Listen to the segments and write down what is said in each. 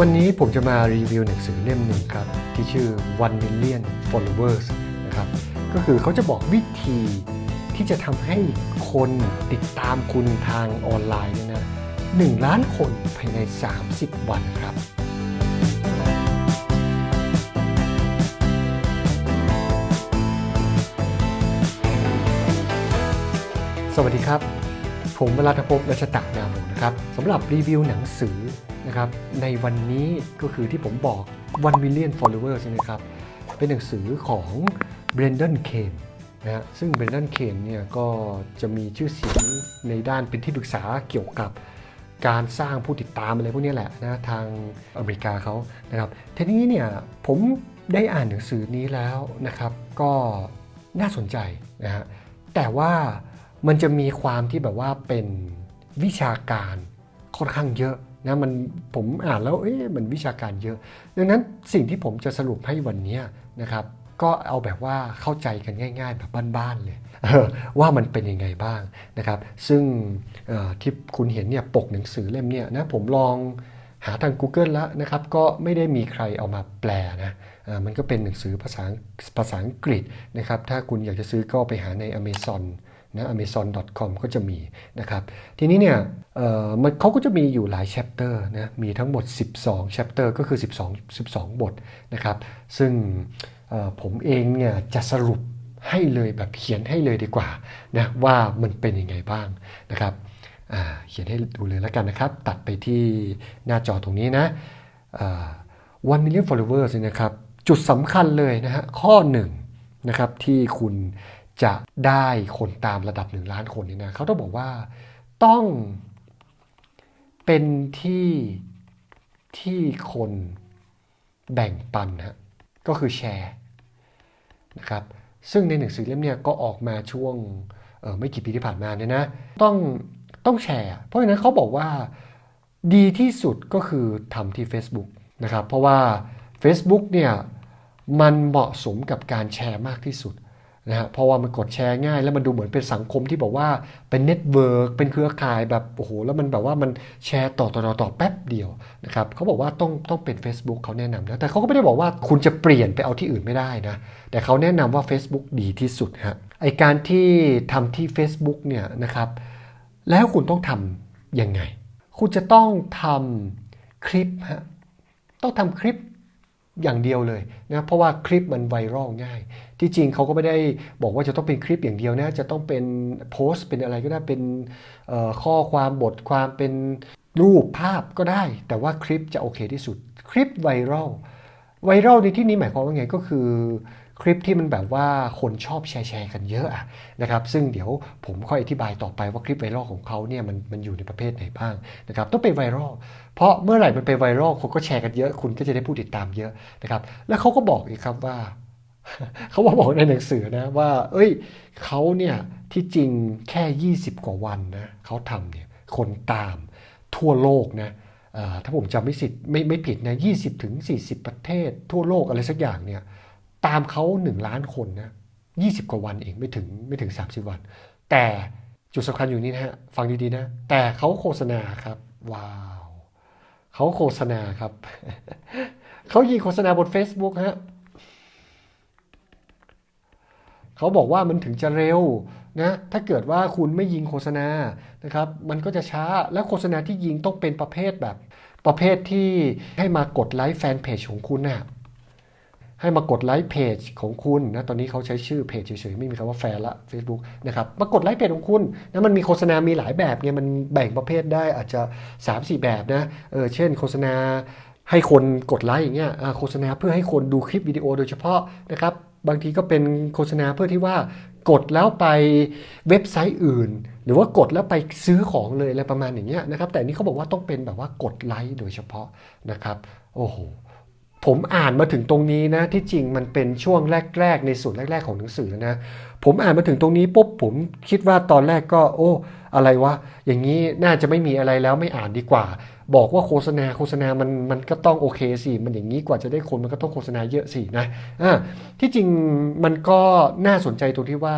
วันนี้ผมจะมารีวิวหนังสือเล่มหนึ่งครับ ที่ชื่อ One Million Followers นะครับก็คือเขาจะบอกวิธีที่จะทำให้คนติดตามคุณทางออนไลน์เนี่ยนะ1ล้านคนภายใน 30 วันครับ สวัสดีครับ ผมวรัตภพรัชตะนามนะครับสำหรับรีวิวหนังสือ นะครับในวันนี้ก็คือที่ผมบอก 1 million followers นะครับ เป็นหนังสือของ Brendan k a n นะฮะซึ่ง Brendan k a n เนี่ยก็จะมีชื่อเสียงในด้านเป็นที่ปรึกษาเกี่ยวกับการสร้างผู้ติดตามอะไรพวกนี้แหละนะทางอเมริกาเขานะครับทีนี้เนี่ยผมได้อ่านหนังสือนี้แล้วนะครับ ก็น่าสนใจนะฮะแต่ว่ามันจะมีความที่แบบว่าเป็นวิชาการค่อนข้างเยอะ นะมันผมอ่านแล้วเอ๊ะมันวิชาการเยอะ ดังนั้นสิ่งที่ผมจะสรุปให้วันนี้นะครับก็เอาแบบว่าเข้าใจกันง่าย ๆ แบบบ้านๆเลยว่ามันเป็นยังไงบ้างนะครับ ซึ่งที่คุณเห็นเนี่ยปกหนังสือเล่มเนี่ยนะผมลองหาทาง Google แล้วนะครับ ก็ไม่ได้มีใครเอามาแปลนะมันก็เป็นหนังสือภาษาภาษาอังกฤษนะครับ ถ้าคุณอยากจะซื้อก็ไปหาใน Amazon นะ amazon.com ก็จะมีนะครับ ทีนี้เนี่ยมันเขาก็จะมีอยู่หลาย chapter นะ มีทั้งหมด 12 chapter ก็คือ 12 12 บทนะครับ ซึ่งผมเองเนี่ยจะสรุปให้เลยแบบเขียนให้เลยดีกว่านะว่ามันเป็นยังไงบ้างนะครับเขียนให้ดูเลยแล้วกันนะครับ ตัดไปที่หน้าจอตรงนี้นะ one million followers เนี่ยนะครับ จุดสำคัญเลยนะฮะข้อหนึ่งนะครับที่คุณ จะได้คนตามระดับหนึ่งล้านคนเนี่ยนะเขาต้องบอกว่าต้องเป็นที่ที่คนแบ่งปันฮะก็คือแชร์นะครับซึ่งในหนังสือเล่มเนี้ยก็ออกมาช่วงเออไม่กี่ปีที่ผ่านมาเนี่ยนะต้องต้องแชร์ เพราะฉะนั้นเขาบอกว่าดีที่สุดก็คือทำที่ Facebook นะครับเพราะว่า Facebook เนี่ยมันเหมาะสมกับการแชร์มากที่สุด นะฮะเพราะว่ามันกดแชร์ง่าย แล้วมันดูเหมือนเป็นสังคมที่บอกว่าเป็นเน็ตเวิร์กเป็นเครือข่ายแบบโอ้โหแล้วมันแบบว่ามันแชร์ต่อต่อต่อตอแป๊บเดียวนะครับเขาบอกว่าต้องต้องเป็น Facebook เขาแนะนำนะแต่เขาก็ไม่ได้บอกว่าคุณจะเปลี่ยนไปเอาที่อื่นไม่ได้นะแต่เขาแนะนำว่า Facebook ดีที่สุดฮะไอการที่ทำที่ Facebook เนี่ยนะครับแล้วคุณต้องทำยังไง คุณจะต้องทำคลิปฮะต้องทำคลิป อย่างเดียวเลยนะเพราะว่าคลิปมันไวรัลง่าย ที่จริงเขาก็ไม่ได้บอกว่าจะต้องเป็นคลิปอย่างเดียวนะจะต้องเป็นโพสต์เป็นอะไรก็ได้เป็นข้อความบทความเป็นรูปภาพก็ได้ แต่ว่าคลิปจะโอเคที่สุด คลิปไวรัลไวรัลในที่นี้หมายความว่าไงก็คือ คลิปที่มันแบบว่าคนชอบแชร์แชร์กันเยอะนะครับซึ่งเดี๋ยวผมค่อยอธิบายต่อไปว่าคลิปไวรัลของเขาเนี่ยมันมันอยู่ในประเภทไหนบ้างนะครับต้องเป็นไวรัลเพราะเมื่อไหร่มันเป็นไวรัลคนก็แชร์กันเยอะ คุณก็จะได้ผู้ติดตามเยอะนะครับแล้วเขาก็บอกอีกครับว่าเขาว่าบอกในหนังสือนะว่า เอ้ยเขาเนี่ยที่จริงแค่ 20 กว่าวันนะเขาทำเนี่ยคนตามทั่วโลกนะถ้าผมจำไม่ผิดไม่ไม่ผิดนะ20ถึง40 ประเทศทั่วโลกอะไรสักอย่างเนี่ย ตามเขา1ล้านคนนะ20 กว่าวันเองไม่ถึงไม่ถึง 30 วัน แต่จุดสำคัญอยู่นี่นะฮะฟังดีๆนะ แต่เขาโฆษณาครับ ว้าวเขาโฆษณาครับ เขายิงโฆษณาบน Facebook ฮะเขาบอกว่ามันถึงจะเร็วนะถ้าเกิดว่าคุณไม่ยิงโฆษณานะครับ มันก็จะช้าแล้วโฆษณาที่ยิงต้องเป็นประเภทแบบ ประเภทที่ให้มากดไลค์แฟนเพจของคุณน่ะ ให้มากดไลค์เพจของคุณนะตอนนี้เขาใช้ชื่อเพจเฉยๆไม่มีคำว่าแฟนละ Facebook นะครับมากดไลค์เพจของคุณนะมันมีโฆษณา มีหลายแบบเนี่ยมันแบ่งประเภทได้อาจจะ 3-4 แบบนะเออเช่น โฆษณาให้คนกดไลค์อย่างเงี้ยโฆษณาเพื่อให้คนดูคลิปวิดีโอโดยเฉพาะนะครับบางทีก็เป็นโฆษณาเพื่อที่ว่ากดแล้วไปเว็บไซต์อื่น หรือว่ากดแล้วไปซื้อของเลยอะไรประมาณอย่างเงี้ยนะครับแต่นนี้เขาบอกว่าต้องเป็นแบบว่ากดไลค์โดยเฉพาะนะครับโอ้โห ผมอ่านมาถึงตรงนี้นะที่จริงมันเป็นช่วงแรก ๆ ในส่วนแรก ๆ ของหนังสือนะผมอ่านมาถึงตรงนี้ปุ๊บผมคิดว่าตอนแรกก็ โอ้อะไรวะอย่างนี้น่าจะไม่มีอะไรแล้วไม่อ่านดีกว่า บอกว่าโฆษณาโฆษณามันมันก็ต้องโอเคสิมันอย่างนี้กว่าจะได้คนมันก็ต้องโฆษณาเยอะสินะอ่าที่จริงมันก็น่าสนใจตรงที่ว่า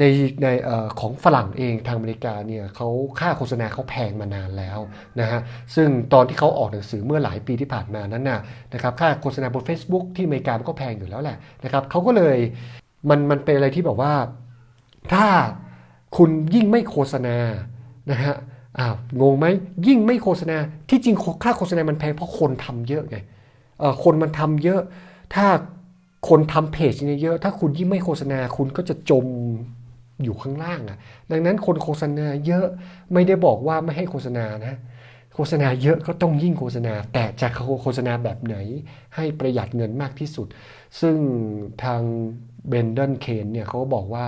ในในอของฝรั่งเองทางอเมริกาเนี่ยเขาค่าโฆษณาเขาแพงมานานแล้วนะฮะซึ่งตอนที่เขาออกหนังสือเมื่อหลายปีที่ผ่านมานั้นน่ะนะครับค่าโฆษณาบน Facebook ที่อเมริกามันก็แพงอยู่แล้วแหละนะครับเขาก็เลยมันมันเป็นอะไรที่แบบว่า ถ้าคุณยิ่งไม่โฆษณานะฮะอ้าวงงไหมยิ่งไม่โฆษณาที่จริงค่าโฆษณามันแพงเพราะคนทำเยอะไงเออคนมันทำเยอะ ถ้า คนทำเพจเนี่ยเยอะถ้าคุณยิ่งไม่โฆษณาคุณก็จะจมอยู่ข้างล่างอะ่ะ ดังนั้นคนโฆษณาเยอะไม่ได้บอกว่าไม่ให้โฆษณานะ โฆษณาเยอะก็ต้องยิ่งโฆษณา แต่จะโฆษณาแบบไหน ให้ประหยัดเงินมากที่สุด ซึ่งทางเบนเดนเคนเนี่ยเขาก็บอกว่า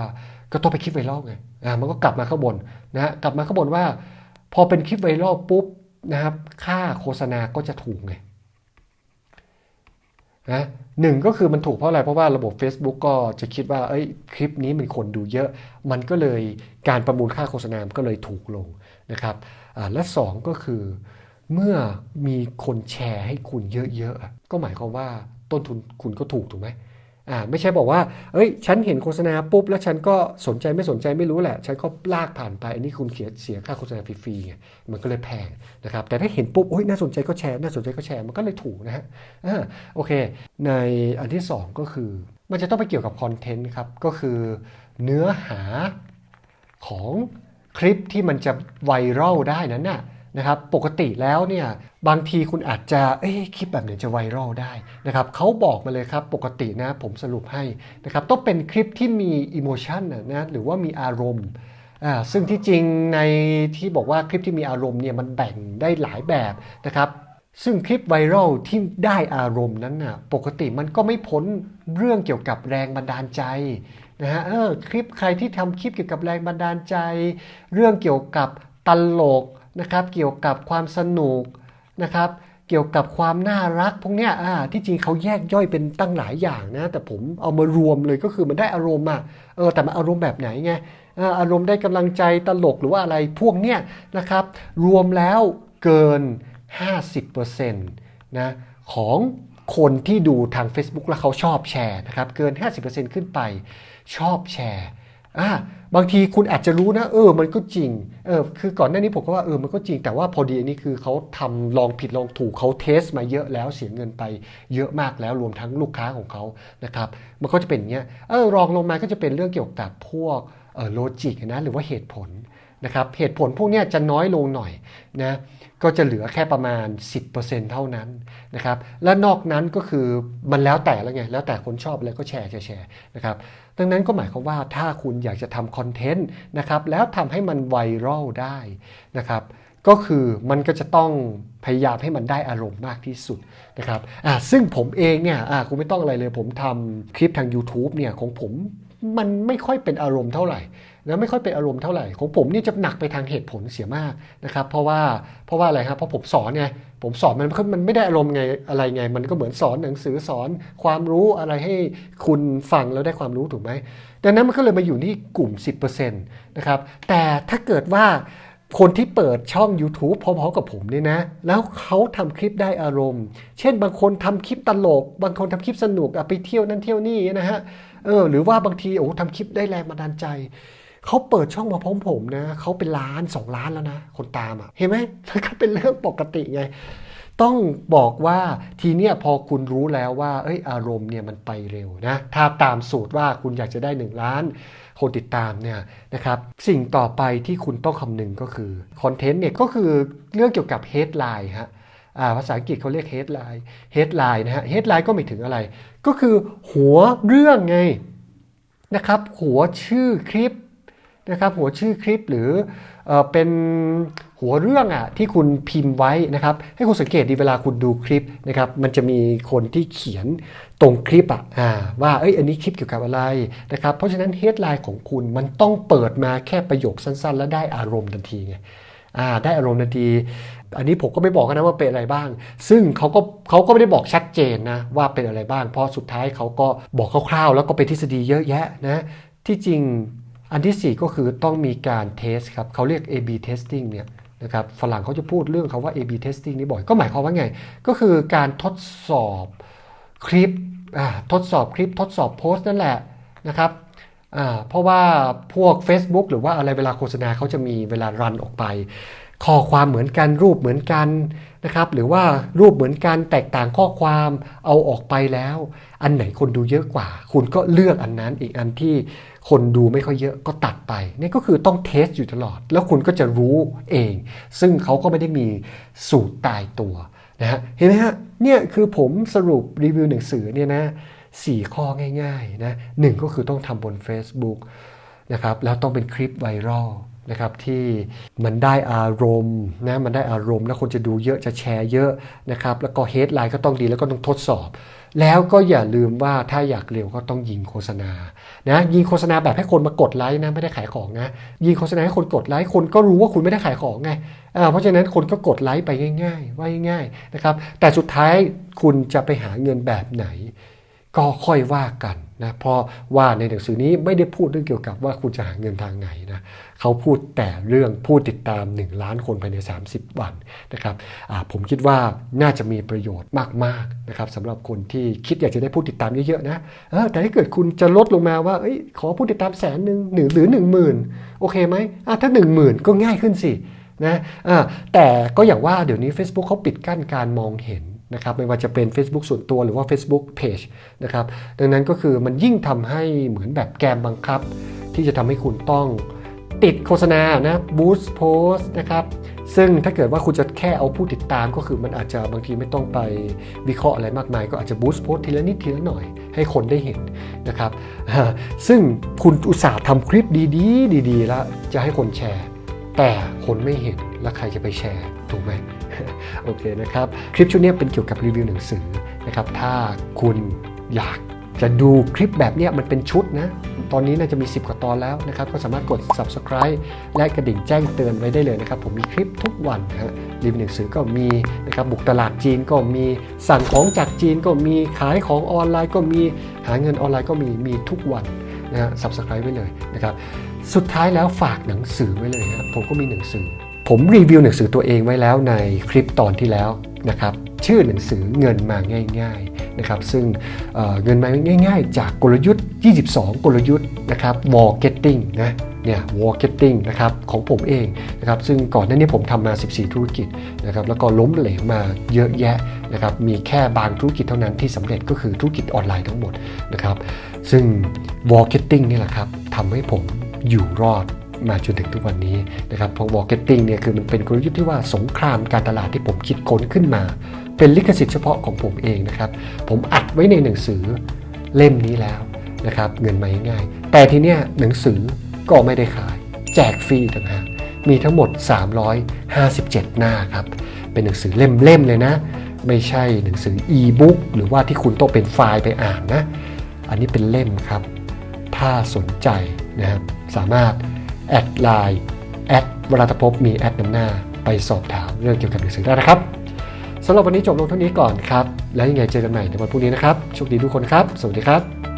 ก็ต้องไปคลิปไวรัลไงอ่ามันก็กลับมาข้างบนนะฮะกลับมาข้างบนว่า พอเป็นคลิปไวรัลปุ๊บนะครับ ค่าโฆษณาก็จะถูกไง นะหนึ่งก็คือมันถูกเพราะอะไร เพราะว่าระบบ Facebook ก็จะคิดว่าเอ้ยคลิปนี้มันคนดูเยอะ มันก็เลยการประมูลค่าโฆษณามันก็เลยถูกลงนะครับและสองก็คือเมื่อมีคนแชร์ให้คุณเยอะๆ ก็หมายความว่าต้นทุนคุณก็ถูกถูกไหม อ่าไม่ใช่บอกว่าเอ้ย ฉันเห็นโฆษณาปุ๊บ แล้วฉันก็สนใจไม่สนใจไม่รู้แหละ ฉันก็ลากผ่านไป อันนี้คุณเสียเสียค่าโฆษณาฟรีๆไงมันก็เลยแพงนะครับ แต่ถ้าเห็นปุ๊บโอ้ยน่าสนใจก็แชร์ น่าสนใจก็แชร์ มันก็เลยถูกนะฮะอ่าโอเค ในอันที่สองก็คือ มันจะต้องไปเกี่ยวกับคอนเทนต์ครับ ก็คือเนื้อหาของคลิปที่มันจะไวรัลได้นั้นน่ะ นะครับปกติแล้วเนี่ยบางทีคุณอาจจะเอ๊คลิปแบบไหนจะไวรัลได้นะครับเขาบอกมาเลยครับปกตินะผมสรุปให้นะครับต้องเป็นคลิปที่มีอิโมชันนะหรือว่ามีอารมณ์อ่าซึ่งที่จริงในที่บอกว่าคลิปที่มีอารมณ์เนี่ยมันแบ่งได้หลายแบบนะครับซึ่งคลิปไวรัลที่ได้อารมณ์นั้นน่ะปกติมันก็ไม่พ้นเรื่องเกี่ยวกับแรงบันดาลใจนะฮะเออคลิปใครที่ทำคลิปเกี่ยวกับแรงบันดาลใจ เรื่องเกี่ยวกับตลก นะครับเกี่ยวกับความสนุกนะครับเกี่ยวกับความน่ารักพวกเนี้ยอ่าที่จริงเขาแยกย่อยเป็นตั้งหลายอย่างนะแต่ผมเอามารวมเลยก็คือมันได้อารมณ์อะเออแต่มันอารมณ์แบบไหนไงอาอารมณ์ได้กำลังใจตลกหรือว่าอะไรพวกเนี้ยนะครับรวมแล้วเกิน 50%นะของคนที่ดูทาง Facebook แล้วเขาชอบแชร์นะครับเกิน 50%ขึ้นไปชอบแชร์อ่า บางทีคุณอาจจะรู้นะ เออ มันก็จริง เออ คือก่อนหน้านี้ผมก็ว่าเออ มันก็จริง แต่ว่าพอดีอันนี้คือเขาทำลองผิดลองถูกเขาเทสมาเยอะแล้วเสียเงินไปเยอะมากแล้วรวมทั้งลูกค้าของเขานะครับ มันก็จะเป็นอย่างเงี้ย เออ รองลงมาก็จะเป็นเรื่องเกี่ยวกับพวกเออโลจิกนะ หรือว่าเหตุผล นะครับเหตุผลพวกนี้จะน้อยลงหน่อยนะก็จะเหลือแค่ประมาณ 10%เท่านั้นนะครับและนอกนั้นก็คือมันแล้วแต่แล้วไงแล้วแต่คนชอบอะไรก็แชร์แชร์แชร์นะครับดังนั้นก็หมายความว่าถ้าคุณอยากจะทำคอนเทนต์นะครับแล้วทำให้มันไวรัลได้นะครับก็คือมันก็จะต้องพยายามให้มันได้อารมณ์มากที่สุดนะครับซึ่งผมเองเนี่ยคุณไม่ต้องอะไรเลยผมทำคลิปทาง YouTube เนี่ยของผม มันไม่ค่อยเป็นอารมณ์เท่าไหร่นะไม่ค่อยเป็นอารมณ์เท่าไหร่ของผมนี่จะหนักไปทางเหตุผลเสียมากนะครับ เพราะว่าเพราะว่าอะไรครับเพราะผมสอนไงผมสอนมันมันไม่ได้อารมณ์ไงอะไรไง มันก็เหมือนสอนหนังสือสอนความรู้อะไรให้คุณฟังแล้วได้ความรู้ถูกไหมดังนั้นมันก็เลยมาอยู่ที่กลุ่ม 10%นะครับแต่ถ้าเกิดว่า คนที่เปิดช่อง YouTube พร้อมๆกับผมเนี่ยนะ แล้วเขาทำคลิปได้อารมณ์ เช่นบางคนทำคลิปตลก บางคนทำคลิปสนุกไปเที่ยวนั่นเที่ยวนี่นะฮะ เออ หรือว่าบางทีโอ้ทำคลิปได้แรงบันดาลใจ เขาเปิดช่องมาพร้อมผมนะ เขาเป็นล้านสองล้านแล้วนะ คนตามอะ่ะ เห็นไหมมันก็เป็นเรื่องปกติไง ต้องบอกว่าทีเนี้ยพอคุณรู้แล้วว่า เอ้ยอารมณ์เนี่ยมันไปเร็วนะ ถ้าตามสูตรว่าคุณอยากจะได้ 1 ล้าน คนติดตามเนี่ยนะครับสิ่งต่อไปที่คุณต้องคำนึงก็คือคอนเทนต์เนี่ยก็คือเรื่องเกี่ยวกับ headline ฮะภาษาอังกฤษเขาเรียก headline headline นะฮะ headline ก็หมายถึงอะไร ก็คือหัวเรื่องไงนะครับหัวชื่อคลิปนะครับหัวชื่อคลิปหรือเอเป็น หัวเรื่องอะที่คุณพิมพ์ไว้นะครับ ให้คุณสังเกตดีเวลาคุณดูคลิปนะครับ มันจะมีคนที่เขียนตรงคลิปอะอ่าว่าเอ้ยอันนี้คลิปเกี่ยวกับอะไรนะครับ เพราะฉะนั้นเฮดไลน์ของคุณมันต้องเปิดมาแค่ประโยคสั้น ๆ แล้วได้อารมณ์ทันทีไงอ่าได้อารมณ์ทันที อันนี้ผมก็ไม่บอกนะว่าเป็นอะไรบ้าง ซึ่งเขาก็เขาก็ไม่ได้บอกชัดเจนนะว่าเป็นอะไรบ้าง เพราะสุดท้ายเขาก็บอกคร่าวๆ แล้วก็เป็นทฤษฎีเยอะแยะนะ ที่จริงอันที่ 4 ก็คือต้องมีการเทสครับเขาเรียก A/B testing เนี่ย นะครับฝรั่งเขาจะพูดเรื่องคาว่า A/B testing นี่บ่อย ก็หมายความว่าไง ก็คือการทดสอบคลิปทดสอบคลิปทดสอบโพสต์นั่นแหละนะครับเพราะว่าพวก Facebook หรือว่าอะไรเวลาโฆษณาเขาจะมีเวลารันออกไป ข้อความเหมือนกันรูปเหมือนกันนะครับหรือว่ารูปเหมือนกันแตกต่างข้อความเอาออกไปแล้ว อันไหนคนดูเยอะกว่า คุณก็เลือกอันนั้นอีกอันที่ คนดูไม่ค่อยเยอะก็ตัดไปนี่ก็คือต้องเทสอยู่ตลอด แล้วคุณก็จะรู้เอง ซึ่งเขาก็ไม่ได้มีสูตรตายตัวนะฮะเห็นไหมฮะเนี่ยคือผมสรุปรีวิวหนังสือเนี่ยนะสี่ข้อง่ายๆนะหนึ่งก็คือต้องทำบน Facebook นะครับแล้วต้องเป็นคลิปไวรัลนะครับที่มันได้อารมณ์นะมันได้อารมณ์แล้วคนจะดูเยอะจะแชร์เยอะนะครับแล้วก็เฮดไลน์ก็ต้องดีแล้วก็ต้องทดสอบ แล้วก็อย่าลืมว่าถ้าอยากเร็วก็ต้องยิงโฆษณานะยิงโฆษณาแบบให้คนมากดไลค์นะไม่ได้ขายของนะยิงโฆษณาให้คนกดไลค์คนก็รู้ว่าคุณไม่ได้ขายของไงเพราะฉะนั้นคนก็กดไลค์ไปง่าย ๆ ว่าง่ายๆนะครับแต่สุดท้ายคุณจะไปหาเงินแบบไหน ก็ค่อยว่ากันนะเพราะว่าในหนังสือนี้ไม่ได้พูดเรื่องเกี่ยวกับว่าคุณจะหาเงินทางไหนนะเขาพูดแต่เรื่องผู้ติดตาม 1 ล้านคนภายใน 30 วันนะครับผมคิดว่าน่าจะมีประโยชน์มากๆนะครับสำหรับคนที่คิดอยากจะได้ผู้ติดตามเยอะๆนะแต่ถ้าเกิดคุณจะลดลงมาว่าอขอผู้ติดตามแสนหนึ่งหรือหนึ่งหมื่นโอเคไหมอะถ้า1 0,000ก็ง่ายขึ้นสินะแต่ก็อย่างว่าเดี๋ยวนี้ Facebook เขาปิดกั้นการมองเห็น นะครับไม่ว่าจะเป็น Facebook ส่วนตัวหรือว่า Facebook Page นะครับดังนั้นก็คือมันยิ่งทำให้เหมือนแบบแกมบังคับ ที่จะทำให้คุณต้องติดโฆษณานะ boost post นะครับซึ่งถ้าเกิดว่าคุณจะแค่เอาผู้ติดตามก็คือมันอาจจะบางทีไม่ต้องไปวิเคราะห์อะไรมากมาย ก็อาจจะ boost post ทีละนิดทีละหน่อย ให้คนได้เห็นนะครับ ซึ่งคุณอุตส่าห์ทำคลิปดีๆ ดีๆ แล้วจะให้คนแชร์ แต่คนไม่เห็นแล้วใครจะไปแชร์ถูกไหม โอเคนะครับ คลิปชุดนี้เป็นเกี่ยวกับรีวิวหนังสือนะครับ ถ้าคุณอยากจะดูคลิปแบบนี้มันเป็นชุดนะ ตอนนี้น่าจะมี 10 กว่าตอนแล้วนะครับ ก็สามารถกด subscribe และกระดิ่งแจ้งเตือนไว้ได้เลยนะครับ ผมมีคลิปทุกวันนะฮะรีวิวหนังสือก็มีนะครับ บุกตลาดจีนก็มี สั่งของจากจีนก็มี ขายของออนไลน์ก็มี หาเงินออนไลน์ก็มี มีทุกวันนะฮะ subscribe ไว้เลยนะครับ สุดท้ายแล้วฝากหนังสือไว้เลยฮะผมก็มีหนังสือ ผมรีวิวหนังสือตัวเองไว้แล้วในคลิปตอนที่แล้วนะครับชื่อหนังสือเงินมาง่ายๆนะครับซึ่งเเงินมาง่าย ๆ จากกลยุทธ์ 22 กลยุทธ์นะครับ war getting นะเนี่ย war getting นะครับของผมเองนะครับซึ่งก่อนหน้านี้ผมทำมา 14 ธุรกิจนะครับแล้วก็ล้มเหลวมาเยอะแยะนะครับมีแค่บางธุรกิจเท่านั้นที่สำเร็จก็คือธุรกิจออนไลน์ทั้งหมดนะครับซึ่ง war getting นี่แหละครับทำให้ผมอยู่รอด มาจนถึงทุกวันนี้นะครับเพราะ marketing เนี่ยคือมันเป็นกลยุทธ์ที่ว่าสงครามการตลาดที่ผมคิดค้นขึ้นมา เป็นลิขสิทธิ์เฉพาะของผมเองนะครับ ผมอัดไว้ในหนังสือเล่มนี้แล้วนะครับเงินมาง่าย แต่ทีเนี้ยหนังสือก็ไม่ได้ขาย แจกฟรีต่างหากมีทั้งหมด 357 หน้าครับ เป็นหนังสือเล่มๆเลยนะ ไม่ใช่หนังสืออีบุ๊กหรือว่าที่คุณต้องเป็นไฟล์ไปอ่านนะ อันนี้เป็นเล่มครับ ถ้าสนใจนะครับสามารถ แอดไลน์แอดวราตภพมีแอดนำหน้า ไปสอบถามเรื่องเกี่ยวกับหนังสือได้นะครับสำหรับวันนี้จบลงเท่านี้ก่อนครับ แล้วยังไงเจอกันใหม่ในวันพรุ่งนี้นะครับโชคดีทุกคนครับ สวัสดีครับ